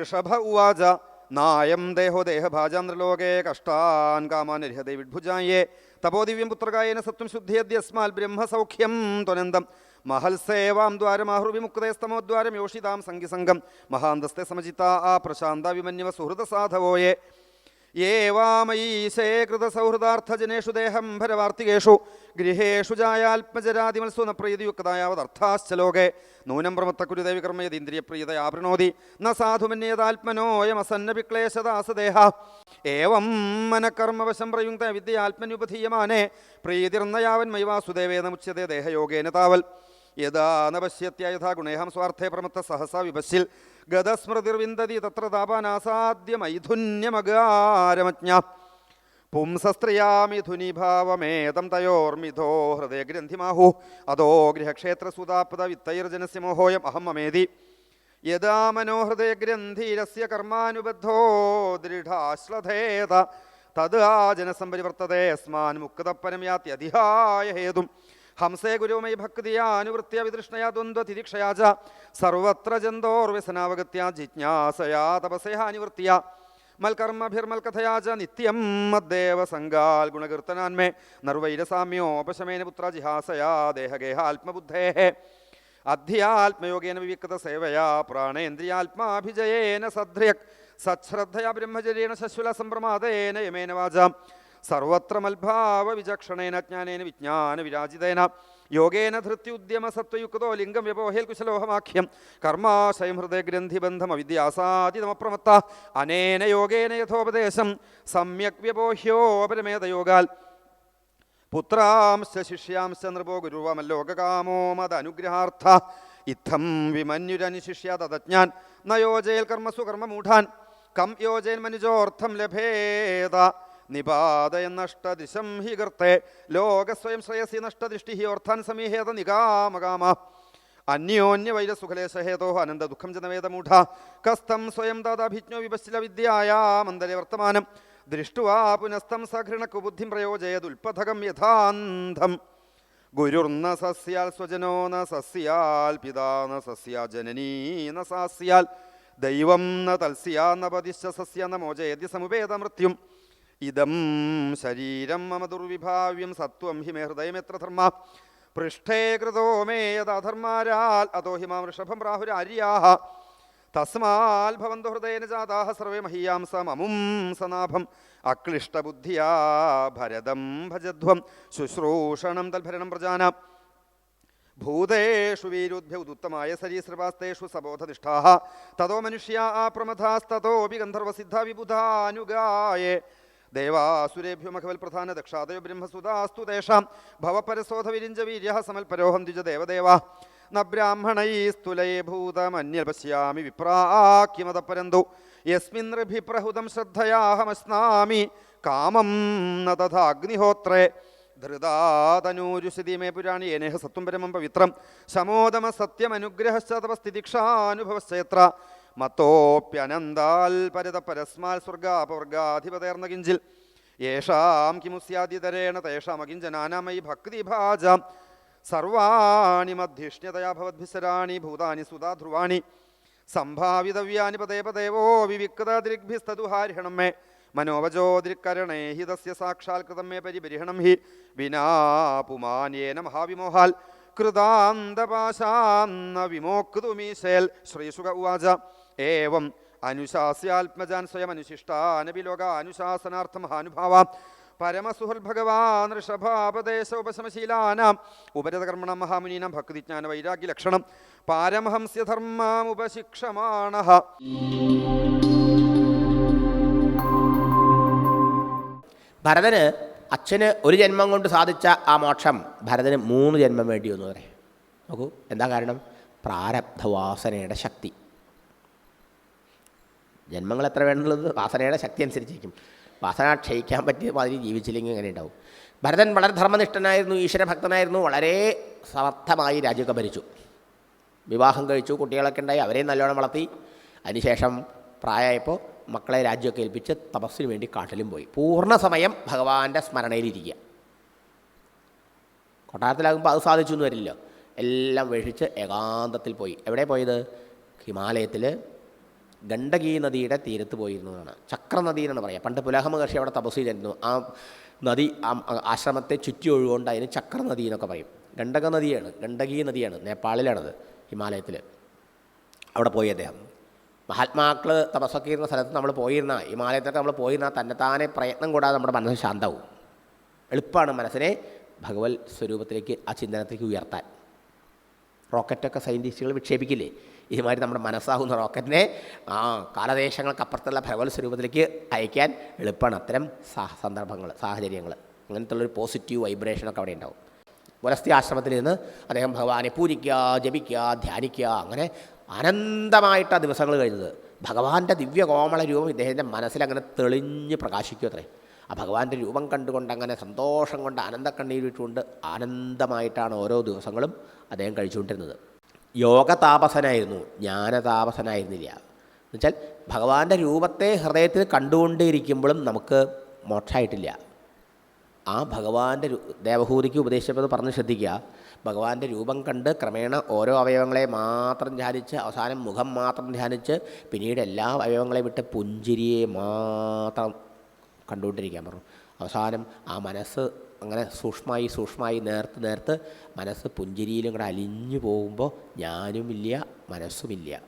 ഋഷഭ ഉവാച. നായം ദേഹോ ദേഹഭാജാന്ദ്രലോകേ കഷ്ടാൻ കാമാനരിഹതേ വിഡ്ഭുജായേ. തപോദിവ്യം പുത്രകായേന സത്വം ശുദ്ധിയദ്യസ്മാൽ ബ്രഹ്മസൗഖ്യം ത്വനന്തം. മഹൽസേവാം ദ്വാരമാഹുർവിമുക്തേസ്തമോദ്വാരം യോഷിതാം സംഗിസംഗം മഹാന്തസ്തെ സമചിത്ത ആ പ്രശാന്ത വിമന്യവ സുഹൃത സാധവോയേ യേവാമയീശേ കൃതസൗഹൃദാർത്ഥജനേഷു ദേഹം ഭരവാർത്തികേഷു. ഗൃഹേഷു ജായാത്മജരാതിമത്സു ന പ്രീതിയുക്തതായാവതർത്ഥാശ്ച ലോകേ നൂനം പ്രമത്തക്കുരുദേവി ആവൃണോതി ന സാധുമന്യേതാത്മനോയമസന്നവിക്ലേശദാസദേഹ ഏവം മനകർമ്മവശം പ്രയുക്ത വിദ്യ വിദ്യയാത്മനുപധീയമാനേ. പ്രീതിർന്നയാവൻ മൈവാസുദേവേന മുച്യതേ ദേഹയോഗേന താവൽ. യഥാ ന പശ്യത്യ യഥാ ഗുണേഹം സ്വാർത്ഥേ പ്രമത്ത സഹസാ വിപശിൽ ഗതസ്മൃതിർവിന്ദതി തത്ര താപാനാസാദ്യമൈഥുന്യമകാരമജ്ഞ. പുംസസ്ത്രിയാമിഥുനിഭാവമേതം തയോർമിഥോ ഹൃദയ ഗ്രന്ഥിമാഹു അതോ ഗൃഹക്ഷേത്രസുതാപത വിത്തൈർജനസ്യ മോഹോയം അഹം മമേതി യഥാ മനോഹൃദയ ഗ്രന്ഥിരസ്യ കർമാനുബദ്ധോ ദൃഢാശ്ലഥേത തത് ആ ജനസംപരിവർത്തതേ യസ്മാൻ മുക്തപരം യാത്തി അധിഹായ ഹേതും. ഹംസേ ഗുരുമയി ഭക്തിയാനുവൃത്യ വിതൃഷ്ണയാ ദ്വന്ദ്വതിരിക്ഷയാ ച. സർവത്ര ജന്തോർവ്യസനാവഗത്യ ജിജ്ഞാസയാ തപസയ അനുവൃത്തിയ മൽക്കർമ്മഭിർമൽക്കഥയാച നിത്യം മദ്ദേവ സംഗാൽ ഗുണകീർത്തനാന്മേ നർവൈരസാമ്യോപശമേന പുത്ര ജിഹാസയാ ദേഹഗേഹാത്മബുദ്ധേ അധ്യാത്മയോഗേന വിവിക്ത സേവയാ പ്രാണേന്ദ്രിയാത്മാഭിജയേന സദ്ര്യക്. സശ്രദ്ധയാ ബ്രഹ്മചര്യേണ ശശ്വല സംപ്രമാദേന യമേന വാചാം. സർവത്ര മത്ഭാവ വിചക്ഷണേന ജ്ഞാനേന വിജ്ഞാന വിരാജിതേന യോഗേന ധൃത്യുദ്യമ സത്വയുക്തോ ലിംഗം വ്യപോഹേൽ കുശലോഹമാഖ്യം കർമാശയം ഹൃദയഗ്രന്ഥിബന്ധം അവിദ്യാസാദിതമപ്രമത്ത അനേന യോഗേന യഥോപദേശം സമ്യക് വ്യപോഹ്യോപരമേതയോഗാൽ പുത്രാംശ ശിഷ്യാംശ നൃപോ ഗുരുവമല്ലോകകാമോ അനുഗ്രഹാർത്ഥ ഇത്തം വിമന്യുരനുശിഷ്യ തതജ്ഞാൻ നയോജയൽ യോജയൽ കർമ്മസു കർമ്മമൂഢാൻ കം യോജയൻ മനുജോർത്ഥം ലഭേത. നിപാതയന്നഷ്ടദിശം ഹി കർത്തേ ലോകസ്വയം ശ്രേയസി നഷ്ടദൃഷ്ടി ഹി ഓർത്ഥാൻ സമീഹേത നികാമകാമ അന്യോന്യ വൈരസുഖലേശഹേതോ അനന്ത ദുഃഖം ജനവേദമൂഢ. കസ്തം സ്വയം തദഭിജ്ഞോ വിപശ്ചില മന്ദലെ വർത്തമാനം. ദൃഷ്ടുവാ പുനസ്തം സഘൃണക്കു ബുദ്ധിം പ്രയോജയതുൽപഥകം യഥാന്ധം. ഗുരുർന സസ്യാൽ സ്വജനോ ന സസ്യാൽ പിതാ ന സസ്യാ ജനനീ ന സാസ്യാൽ. ദൈവം ന തൽസ്യാ ന പതിശ്ച സസ്യ ന മോചയതി സമുപേത മൃത്യും ഇതം ശരീരം മമ ദുർവിഭാവ്യം സത്വം ഹിമേ ഹൃദയം എത്ര ധർമ്മ? പൃഷ്ഠേ കൃതോ മേ യഥാധർമാരാൽ അതോ ഹിമാം ഋഷഭം പ്രാഹുരാര്യാഹ? തസ്മാൽ ഹൃദയേന ജാതാഹ സർവേ മഹീയാംസ മമും സനാഭം അക്ലിഷ്ടബുദ്ധിയാ ഭരതം ഭജധ്വം ശുശ്രൂഷണം തൽഭരണം പ്രജാന. ഭൂതേഷു വീരുദ്ഭ്യൗതുത്തമായ സരീസൃപാസ്തേഷു സബോധനിഷ്ഠാ തതോ മനുഷ്യാ പ്രമഥാസ്തോ ഗന്ധർവസിദ്ധ വിബുധാനുഗായേ. ദേവാസുരേഭ്യോ മഖവൽ പ്രധാന ദക്ഷാദയോ ബ്രഹ്മസുതാസ്തു തേഷാം. ഭവപരസോധ വിരിഞ്ച വീര്യ സമൽപരോഹം ദ്വിജ ദേവദേവ. ന ബ്രാഹ്മണൈസ്തുലയേ ഭൂതമന്യൽ പശ്യാമി വിപ്രാക്കിമതപരന്തു യസ്മിൻ ഋഭിപ്രഹുതം ശ്രദ്ധയാഹമസ്നാമി. കാമം ന തഥാഗ്നിഹോത്രേ. ധൃതാതനൂരുഷിതി മേ പുരാണി ഏനേഹ സത്വം പരമം പവിത്രം. ശമോദമ സത്യമനുഗ്രഹശ്ച തപസ്ഥിതിക്ഷാനുഭവശ്ചയത്ര മത്തോപ്യനന്താൽ പരത പരസ്മാൽ സ്വർഗാപവർഗാധിപതേർന്ന കിഞ്ചിൽ. യേഷാം കിമുസ്യാദിതരേണ തേഷാമകിഞ്ചനാനാമയി ഭക്തിഭാജാം. സർവാണി മധ്യിഷ്ണ്യതയാ ഭൂതാനി സുതാ സംഭാവിതവ്യാനി പദേ പദേവോ വിവിക്തദൃഗ്ഭിസ്തതുഹാരിഹണം മേ. മനോവജോദൃക്കരണേ ഹി തസ്യ സാക്ഷാത്കൃതം മേ പരിപരിഹണം ഹി. വിനാ പുമാന്യേന മഹാവിമോഹാൽ. കൃതാന്തപാശാന്ന വിമോക്തുമീശേൽ. ശ്രീസുക ഉവാച. ഏവം അനുശാസ്യാത്മജാൻ സ്വയം അനുശിഷ്ടാനപി ലോക അനുശാസനാർത്ഥ മഹാനുഭാവ. പരമസുഹൃൽ ഭഗവാൻ ഋഷഭാപദേശ ഉപശമശീലാനാം ഉപരതകർമ്മണ മഹാമുനീനാം ഭക്തിജ്ഞാന വൈരാഗ്യ ലക്ഷണം പാരമഹംസ്യധർമാമുപശിക്ഷമാണ ഭരതന് അച്ഛന് ഒരു ജന്മം കൊണ്ട് സാധിച്ച ആ മോക്ഷം ഭരതന് മൂന്ന് ജന്മം വേണ്ടി വന്നു പറയാം നോക്കൂ എന്താ കാരണം? പ്രാരബ്ധവാസനയുടെ ശക്തി. ജന്മങ്ങൾ എത്ര വേണമെന്നുള്ളത് വാസനയുടെ ശക്തി അനുസരിച്ചിരിക്കും. വാസന ക്ഷയിക്കാൻ പറ്റിയ മാതിരി ജീവിച്ചില്ലെങ്കിൽ എങ്ങനെ ഉണ്ടാവും. ഭരതൻ വളരെ ധർമ്മനിഷ്ഠനായിരുന്നു ഈശ്വരഭക്തനായിരുന്നു വളരെ സമർത്ഥമായി രാജ്യമൊക്കെ ഭരിച്ചു വിവാഹം കഴിച്ചു കുട്ടികളൊക്കെ ഉണ്ടായി അവരെയും നല്ലോണം വളർത്തി. അതിനുശേഷം പ്രായമായപ്പോൾ മക്കളെ രാജ്യമൊക്കെ ഏൽപ്പിച്ച് തപസ്സിന് വേണ്ടി കാട്ടിലും പോയി. പൂർണ സമയം ഭഗവാന്റെ സ്മരണയിലിരിക്കുക. കൊട്ടാരത്തിലാകുമ്പോൾ അത് സാധിച്ചു എന്ന് വരില്ല. എല്ലാം വേഷിച്ച് ഏകാന്തത്തിൽ പോയി. എവിടെ പോയത്? ഹിമാലയത്തിൽ ഗണ്ഡകി നദിയുടെ തീരത്ത് പോയിരുന്നതാണ്. ചക്ര നദി എന്നാണ് പറയുക. പണ്ട് പുലഹ മഹർഷി അവിടെ തപസ് ചെയ്തിരുന്നു ആ നദി ആശ്രമത്തെ ചുറ്റി ഒഴുകൊണ്ട് അതിന് ചക്രനദി എന്നൊക്കെ പറയും. ഗണ്ഡക നദിയാണ് ഗണ്ഡകി നദിയാണ് നേപ്പാളിലാണത് ഹിമാലയത്തിൽ അവിടെ പോയി അദ്ദേഹം. മഹാത്മാക്കൾ തപസ്സൊക്കെ ഇരുന്ന സ്ഥലത്ത് നമ്മൾ പോയിരുന്ന ഹിമാലയത്തൊക്കെ നമ്മൾ പോയിരുന്ന തന്നെത്താനെ പ്രയത്നം കൂടാതെ നമ്മുടെ മനസ്സ് ശാന്തവും. എളുപ്പമാണ് മനസ്സിനെ ഭഗവത് സ്വരൂപത്തിലേക്ക് ആ ചിന്തനത്തിലേക്ക് ഉയർത്താൻ. റോക്കറ്റൊക്കെ സയന്റിസ്റ്റുകൾ വിക്ഷേപിക്കില്ലേ? ഇതുമാതിരി നമ്മുടെ മനസ്സാകുന്ന റോക്കറ്റിനെ ആ കാലദേശങ്ങൾക്കപ്പുറത്തുള്ള ഭഗവത് സ്വരൂപത്തിലേക്ക് അയക്കാൻ എളുപ്പമാണ് അത്തരം സന്ദർഭങ്ങൾ സാഹചര്യങ്ങൾ. അങ്ങനത്തെ ഉള്ളൊരു പോസിറ്റീവ് വൈബ്രേഷനൊക്കെ അവിടെ ഉണ്ടാവും. പുലസ്തി ആശ്രമത്തിൽ നിന്ന് അദ്ദേഹം ഭഗവാനെ പൂജിക്കുക ജപിക്കുക ധ്യാനിക്കുക അങ്ങനെ അനന്തമായിട്ട് ആ ദിവസങ്ങൾ കഴിഞ്ഞത്. ഭഗവാന്റെ ദിവ്യ കോമള രൂപം ഇദ്ദേഹത്തിന്റെ മനസ്സിലങ്ങനെ തെളിഞ്ഞ് പ്രകാശിക്കും അത്രേ. ആ ഭഗവാന്റെ രൂപം കണ്ടുകൊണ്ട് അങ്ങനെ സന്തോഷം കൊണ്ട് ആനന്ദക്കണ്ണീരിട്ടുകൊണ്ട് ആനന്ദമായിട്ടാണ് ഓരോ ദിവസങ്ങളും അദ്ദേഹം കഴിച്ചുകൊണ്ടിരുന്നത്. യോഗതാപസനായിരുന്നു. ജ്ഞാനതാപസനായിരുന്നില്ല. എന്നുവെച്ചാൽ ഭഗവാന്റെ രൂപത്തെ ഹൃദയത്തിൽ കണ്ടുകൊണ്ടേയിരിക്കുമ്പോഴും നമുക്ക് മോക്ഷമായിട്ടില്ല ആ ഭഗവാന്റെ ദേവഹൂതിക്ക് ഉപദേശിച്ചപ്പോൾ പറഞ്ഞ് ശ്രദ്ധിക്കുക. ഭഗവാന്റെ രൂപം കണ്ട് ക്രമേണ ഓരോ അവയവങ്ങളെ മാത്രം ധ്യാനിച്ച് അവസാനം മുഖം മാത്രം ധ്യാനിച്ച് പിന്നീട് എല്ലാ അവയവങ്ങളെയും വിട്ട് പുഞ്ചിരിയെ മാത്രം കണ്ടുകൊണ്ടിരിക്കാൻ പറഞ്ഞു. അവസാനം ആ മനസ്സ് അങ്ങനെ സൂക്ഷ്മമായി സൂക്ഷ്മമായി നേർത്ത് നേർത്ത് മനസ്സ് പുഞ്ചിരിയിലും കൂടെ അലിഞ്ഞു പോകുമ്പോൾ ഞാനുമില്ല മനസ്സുമില്ല.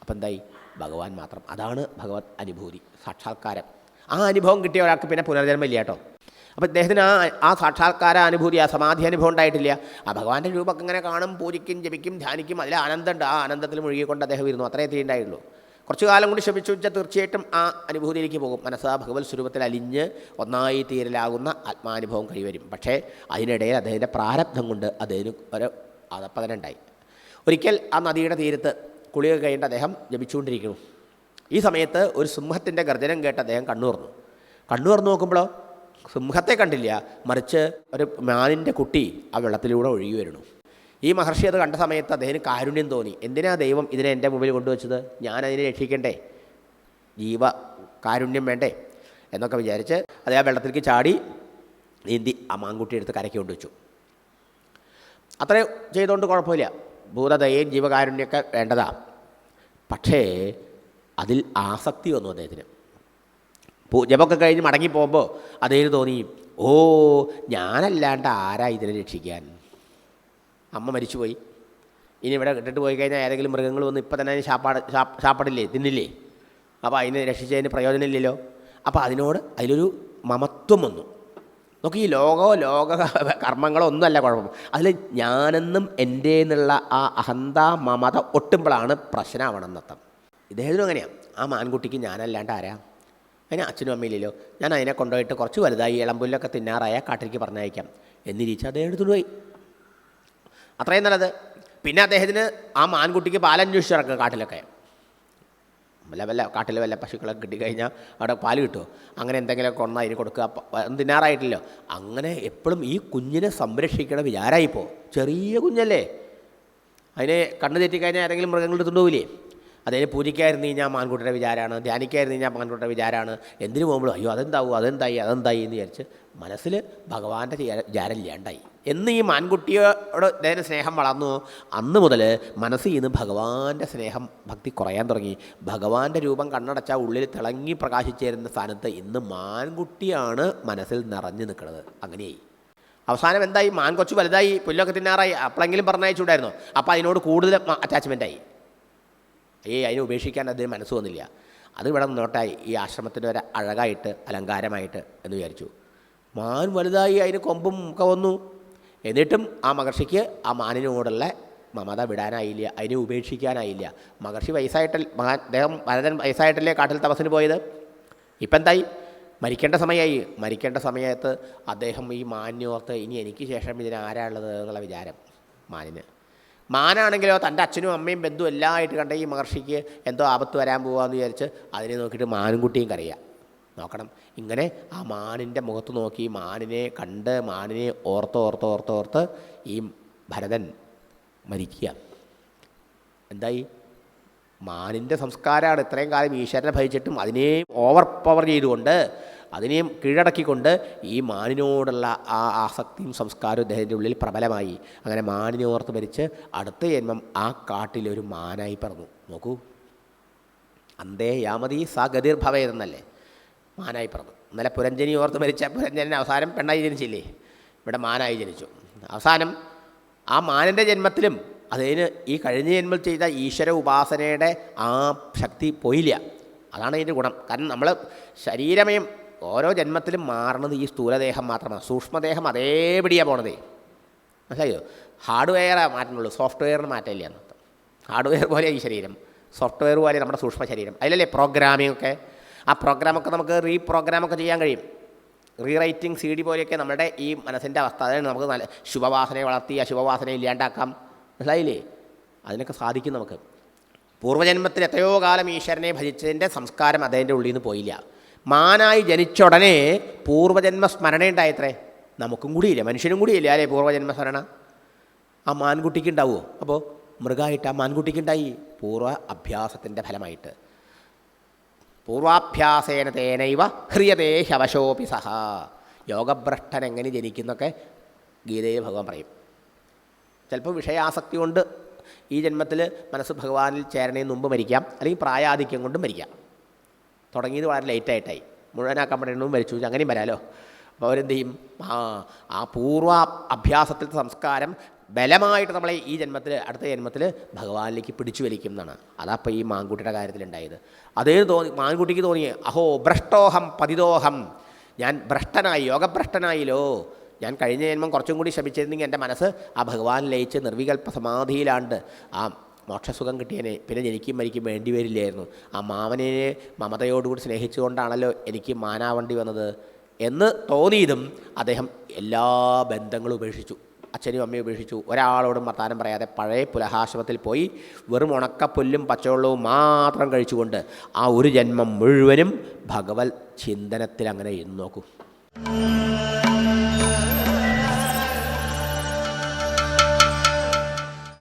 അപ്പം എന്തായി? ഭഗവാൻ മാത്രം. അതാണ് ഭഗവത് അനുഭൂതി സാക്ഷാത്കാരം. ആ അനുഭവം കിട്ടിയ ഒരാൾക്ക് പിന്നെ പുനർജന്മം ഇല്ല കേട്ടോ. അപ്പോൾ ഇദ്ദേഹത്തിന് ആ ആ സാക്ഷാത്കാര അനുഭൂതി ആ സമാധി അനുഭവം ഉണ്ടായിട്ടില്ല. ആ ഭഗവാന്റെ രൂപമൊക്കെ ഇങ്ങനെ കാണും പൂജിക്കും ജപിക്കും ധ്യാനിക്കും അതിൽ ആനന്ദമുണ്ട്. ആ ആനന്ദത്തിൽ മുഴുകിക്കൊണ്ട് അദ്ദേഹം ഇരുന്നു. അത്രേ തീണ്ടായുള്ളൂ കുറച്ചു കാലം കൂടി ശപിച്ചു വെച്ചാൽ തീർച്ചയായിട്ടും ആ അനുഭൂതിയിലേക്ക് പോകും. മനസ്സാ ഭഗവത് സ്വരൂപത്തിൽ അലിഞ്ഞ് ഒന്നായി തീരലാകുന്ന ആത്മാനുഭവം കൈവരും. പക്ഷേ അതിനിടയിൽ അദ്ദേഹത്തിന്റെ പ്രാരബ്ധം കൊണ്ട് അദ്ദേഹത്തിന് ഒരു അതപ്പതനുണ്ടായി ഒരിക്കൽ ആ നദിയുടെ തീരത്ത് കുളിക കഴിഞ്ഞിട്ട് അദ്ദേഹം ജപിച്ചുകൊണ്ടിരിക്കുന്നു. ഈ സമയത്ത് ഒരു സിംഹത്തിന്റെ ഗർജനം കേട്ട് അദ്ദേഹം കണ്ണു തുറന്നു കണ്ണു തുറന്നു നോക്കുമ്പോഴോ സിംഹത്തെ കണ്ടില്ല. മറിച്ച് ഒരു മാനിന്റെ കുട്ടി ആ വെള്ളത്തിലൂടെ ഒഴുകി വരുന്നു. ഈ മഹർഷി അത് കണ്ട സമയത്ത് അദ്ദേഹത്തിന് കാരുണ്യം തോന്നി. എന്തിനാ ദൈവം ഇതിനെ എന്റെ മുമ്പിൽ കൊണ്ടുവച്ചത്? ഞാൻ അതിനെ രക്ഷിക്കണ്ടേ? ജീവ കാരുണ്യം വേണ്ടേ? എന്നൊക്കെ വിചാരിച്ച് അത് ആ വെള്ളത്തിലേക്ക് ചാടി നീന്തി ആ മാങ്കുട്ടി എടുത്ത് കരയ്ക്ക് കൊണ്ടുവച്ചു. അത്രേ ചെയ്തുകൊണ്ട് കുഴപ്പമില്ല. ഭൂതദയയും ജീവകാരുണ്യമൊക്കെ വേണ്ടതാ. പക്ഷേ അതിൽ ആസക്തി വന്നു അദ്ദേഹത്തിന്. ജപമൊക്കെ കഴിഞ്ഞ് മടങ്ങി പോകുമ്പോൾ അദ്ദേഹത്തിന് തോന്നി ഓ ഞാനല്ലാണ്ട് ആരാ ഇതിനെ രക്ഷിക്കാൻ? അമ്മ മരിച്ചുപോയി. ഇനി ഇവിടെ ഇട്ടിട്ട് പോയി കഴിഞ്ഞാൽ ഏതെങ്കിലും മൃഗങ്ങൾ വന്ന് ഇപ്പം തന്നെ ശാപ്പാട് ശാപ്പാടില്ലേ തിന്നില്ലേ? അപ്പോൾ അതിനെ രക്ഷിച്ചതിന് പ്രയോജനമില്ലല്ലോ. അപ്പോൾ അതിനോട് അതിലൊരു മമത്വം വന്നു. നോക്കി ഈ ലോകോ ലോക കർമ്മങ്ങളോ ഒന്നുമല്ല കുഴപ്പം. അതിൽ ഞാനെന്നും എന്റെ എന്നുള്ള ആ അഹന്ത മമത ഒട്ടുമ്പോഴാണ് പ്രശ്നമാവണം എന്നർത്ഥം ഇദ്ദേഹത്തിനും അങ്ങനെയാണ് ആ മാൻകുട്ടിക്ക് ഞാനല്ലാണ്ട് ആരാ? അതിന് അച്ഛനും അമ്മയില്ലല്ലോ ഞാൻ അതിനെ കൊണ്ടുപോയിട്ട് കുറച്ച് വലുതായി ഇളമ്പുല്ലൊക്കെ തിന്നാറായ കാട്ടിലേക്ക് പറഞ്ഞയക്കാം. എന്നിരിച്ച് അദ്ദേഹം എടുത്തുകൊണ്ട് പോയി. അത്രയും നല്ലത്. പിന്നെ അദ്ദേഹത്തിന് ആ മാൻകുട്ടിക്ക് പാലന്വേഷിച്ച് ഇറക്കുക കാട്ടിലൊക്കെ. വല്ല വല്ല കാട്ടിൽ വല്ല പശുക്കളൊക്കെ കിട്ടിക്കഴിഞ്ഞാൽ അവിടെ പാൽ കിട്ടുമോ അങ്ങനെ എന്തെങ്കിലുമൊക്കെ ഒന്ന് അതിന് കൊടുക്കുക. തിന്നാറായിട്ടില്ലോ അങ്ങനെ എപ്പോഴും ഈ കുഞ്ഞിനെ സംരക്ഷിക്കണ വിചാരമായിപ്പോൾ ചെറിയ കുഞ്ഞല്ലേ. അതിനെ കണ്ണു തെറ്റിക്കഴിഞ്ഞാൽ ഏതെങ്കിലും മൃഗങ്ങൾ എടുത്തുകൊണ്ട് പോവില്ലേ? അതിനെ പൂജിക്കായിരുന്നു കഴിഞ്ഞാൽ മാൻകുട്ടിയുടെ വിചാരമാണ് ധ്യാനിക്കായിരുന്നു കഴിഞ്ഞാൽ മാൻകുട്ടിയുടെ വിചാരമാണ് എന്തിനു പോകുമ്പോഴും അയ്യോ അതെന്താവും അതെന്തായി അതെന്തായി? എന്ന് വിചാരിച്ച് മനസ്സിൽ ഭഗവാന്റെ ഇല്ലാണ്ടായി എന്ന് ഈ മാൻകുട്ടിയോട് അദ്ദേഹത്തിന് സ്നേഹം വളർന്നു. അന്ന് മുതൽ മനസ്സിൽ നിന്ന് ഭഗവാന്റെ സ്നേഹം ഭക്തി കുറയാൻ തുടങ്ങി. ഭഗവാന്റെ രൂപം കണ്ണടച്ചാൽ ഉള്ളിൽ തിളങ്ങി പ്രകാശിച്ചേരുന്ന സ്ഥാനത്ത് ഇന്ന് മാൻകുട്ടിയാണ് മനസ്സിൽ നിറഞ്ഞു നിൽക്കുന്നത്. അങ്ങനെയായി. അവസാനം എന്തായി? മാൻ കൊച്ചു വലുതായി പുല്ലൊക്കെ തിന്നാറായി. അപ്പോഴെങ്കിലും പറഞ്ഞയച്ചുകൂടായിരുന്നു അപ്പോൾ അതിനോട് കൂടുതൽ അറ്റാച്ച്മെന്റായി ഏയ് അതിനെ ഉപേക്ഷിക്കാൻ അതിന് മനസ്സ് വന്നില്ല. അത് ഇവിടെ നിന്നോട്ടെ ഈ ആശ്രമത്തിന്റെ ഒരു അഴകായിട്ട് അലങ്കാരമായിട്ട് എന്ന് വിചാരിച്ചു. മാൻ വലുതായി അതിന് കൊമ്പും ഒക്കെ വന്നു. എന്നിട്ടും ആ മഹർഷിക്ക് ആ മാനിനോടുള്ള മമത വിടാനായില്ല അതിനെ ഉപേക്ഷിക്കാനായില്ല. മഹർഷി വയസ്സായിട്ടൽ മഹാ അദ്ദേഹം ഭരതൻ വയസ്സായിട്ടല്ലേ കാട്ടിൽ തപസ്സിന് പോയത്? ഇപ്പം എന്തായി മരിക്കേണ്ട സമയമായി മരിക്കേണ്ട സമയത്ത് അദ്ദേഹം ഈ മാന്യോർത്ത് ഇനി എനിക്ക് ശേഷം ഇതിന് ആരാളുള്ളത് എന്നുള്ള വിചാരം മാനിന്. മാനാണെങ്കിലോ തന്റെ അച്ഛനും അമ്മയും ബന്ധുവും എല്ലാമായിട്ട് കണ്ട ഈ മഹർഷിക്ക് എന്തോ ആപത്ത് വരാൻ പോകാമെന്ന് വിചാരിച്ച് അതിനെ നോക്കിയിട്ട് മാനും കുട്ടിയും കരയാം. നോക്കണം. ഇങ്ങനെ ആ മാനിന്റെ മുഖത്ത് നോക്കി മാനിനെ കണ്ട് മാനിനെ ഓർത്ത് ഓർത്ത് ഓർത്ത് ഓർത്ത് ഈ ഭരതൻ മരിക്കുക. എന്തായി? മാനിന്റെ സംസ്കാരമാണ് ഇത്രയും കാലം ഈശ്വരനെ ഭജിച്ചിട്ടും അതിനെയും ഓവർ പവർ ചെയ്തുകൊണ്ട് അതിനെയും കീഴടക്കിക്കൊണ്ട് ഈ മാനിനോടുള്ള ആ ആസക്തിയും സംസ്കാരവും ഇദ്ദേഹത്തിന്റെ ഉള്ളിൽ പ്രബലമായി. അങ്ങനെ മാനിനെ ഓർത്ത് മരിച്ച് അടുത്ത ജന്മം ആ കാട്ടിലൊരു മാനായി പറഞ്ഞു നോക്കൂ. അന്തേ യാമതി സാ ഗതിർഭവേതെന്നല്ലേ മാനായി പറഞ്ഞു ഇന്നലെ പുരഞ്ജനി ഓർത്ത് മരിച്ച പുരഞ്ജനൻ അവസാനം പെണ്ണായി ജനിച്ചില്ലേ? ഇവിടെ മാനായി ജനിച്ചു. അവസാനം ആ മാനന്റെ ജന്മത്തിലും അതിന് ഈ കഴിഞ്ഞ ജന്മം ചെയ്ത ഈശ്വര ഉപാസനയുടെ ആ ശക്തി പോയില്ല. അതാണ് അതിന്റെ ഗുണം. കാരണം നമ്മൾ ശരീരമയം ഓരോ ജന്മത്തിലും മാറുന്നത് ഈ സ്ഥൂലദേഹം മാത്രമാണ്. സൂക്ഷ്മദേഹം അതേപടിയാണ് പോണതേ. മനസ്സിലായോ? ഹാർഡ്വെയറെ മാറ്റുന്നുള്ളൂ. സോഫ്റ്റ്വെയറിന് മാറ്റമില്ല എന്നർത്ഥം. ഹാർഡ്വെയർ പോലെ ഈ ശരീരം. സോഫ്റ്റ്വെയർ പോലെ നമ്മുടെ സൂക്ഷ്മ ശരീരം അതിലല്ലേ പ്രോഗ്രാമിംഗ് ഒക്കെ ആ പ്രോഗ്രാമൊക്കെ നമുക്ക് റീ പ്രോഗ്രാമൊക്കെ ചെയ്യാൻ കഴിയും. റീറൈറ്റിംഗ് സി ഡി പോലെയൊക്കെ നമ്മുടെ ഈ മനസ്സിന്റെ അവസ്ഥ. അതാണ് നമുക്ക് നല്ല ശുഭവാസനയെ വളർത്തി അശുഭവാസനയെ ഇല്ലാണ്ടാക്കാം. മനസ്സിലായില്ലേ? അതിനൊക്കെ സാധിക്കും നമുക്ക്. പൂർവജന്മത്തിൽ എത്രയോ കാലം ഈശ്വരനെ ഭജിച്ചതിന്റെ സംസ്കാരം അദ്ദേഹത്തിന്റെ ഉള്ളിൽ നിന്ന് പോയില്ല. മാനായി ജനിച്ച ഉടനെ പൂർവജന്മ സ്മരണ ഉണ്ടായത്രേ? നമുക്കും കൂടിയില്ല മനുഷ്യനും കൂടിയില്ല അല്ലേ പൂർവജന്മ സ്മരണ? ആ മാൻകുട്ടിക്ക് ഉണ്ടാവുമോ? അപ്പോൾ മൃഗമായിട്ട് ആ മാൻകുട്ടിക്ക് ഉണ്ടായി. പൂർവ അഭ്യാസത്തിന്റെ ഫലമായിട്ട്. പൂർവാഭ്യാസേന തേനൈവ ഹ്രിയതേ ശവശോപി സഹ. യോഗഭ്രഷ്ടൻ എങ്ങനെ ജനിക്കുന്നൊക്കെ ഗീതയിൽ ഭഗവാൻ പറയും. ചിലപ്പോൾ വിഷയാസക്തി കൊണ്ട് ഈ ജന്മത്തിൽ മനസ്സ് ഭഗവാനിൽ ചേരണേന് മുമ്പ് മരിക്കാം. അല്ലെങ്കിൽ പ്രായാധിക്യം കൊണ്ടും മരിക്കാം. തുടങ്ങിയത് വളരെ ലേറ്റായിട്ടായി മുഴുവനാക്കാൻ പറ്റുന്നതും മരിച്ചു. അങ്ങനെയും വരാമല്ലോ അപ്പോൾ അവരെന്ത് ചെയ്യും? ആ ആ പൂർവ അഭ്യാസത്തിലത്തെ സംസ്കാരം ബലമായിട്ട് നമ്മളെ ഈ ജന്മത്തിൽ അടുത്ത ജന്മത്തിൽ ഭഗവാനിലേക്ക് പിടിച്ചു വലിക്കും എന്നാണ്. അതപ്പോൾ ഈ മാൻകുട്ടിയുടെ കാര്യത്തിലുണ്ടായത്. അതേ തോന്നി മാൻകുട്ടിക്ക് തോന്നി അഹോ ഭ്രഷ്ടോഹം പതിതോഹം. ഞാൻ ഭ്രഷ്ടനായി യോഗഭ്രഷ്ടനായില്ലോ ഞാൻ കഴിഞ്ഞ ജന്മം കുറച്ചും കൂടി ശ്രമിച്ചിരുന്നെങ്കിൽ എന്റെ മനസ്സ് ആ ഭഗവാൻ ലയിച്ച് നിർവികൽപ്പ സമാധിയിലാണ്ട് ആ മോക്ഷസുഖം കിട്ടിയനെ പിന്നെ എനിക്കും മരിക്കും വേണ്ടി വരില്ലായിരുന്നു. ആ മാമനെ മമതയോടുകൂടി സ്നേഹിച്ചുകൊണ്ടാണല്ലോ എനിക്ക് മാനാവണ്ടി വന്നത് എന്ന് തോന്നിയതും അദ്ദേഹം എല്ലാ ബന്ധങ്ങളും ഉപേക്ഷിച്ചു. അച്ഛനും അമ്മയും ഉപേക്ഷിച്ചു. ഒരാളോടും വർത്താനം പറയാതെ പഴയ പുലഹാശ്രമത്തിൽ പോയി വെറും ഉണക്കപ്പൊല്ലും പച്ചവെള്ളവും മാത്രം കഴിച്ചുകൊണ്ട് ആ ഒരു ജന്മം മുഴുവനും ഭഗവത് ചിന്തനത്തിൽ അങ്ങനെ ഇരുന്ന് നോക്കൂ.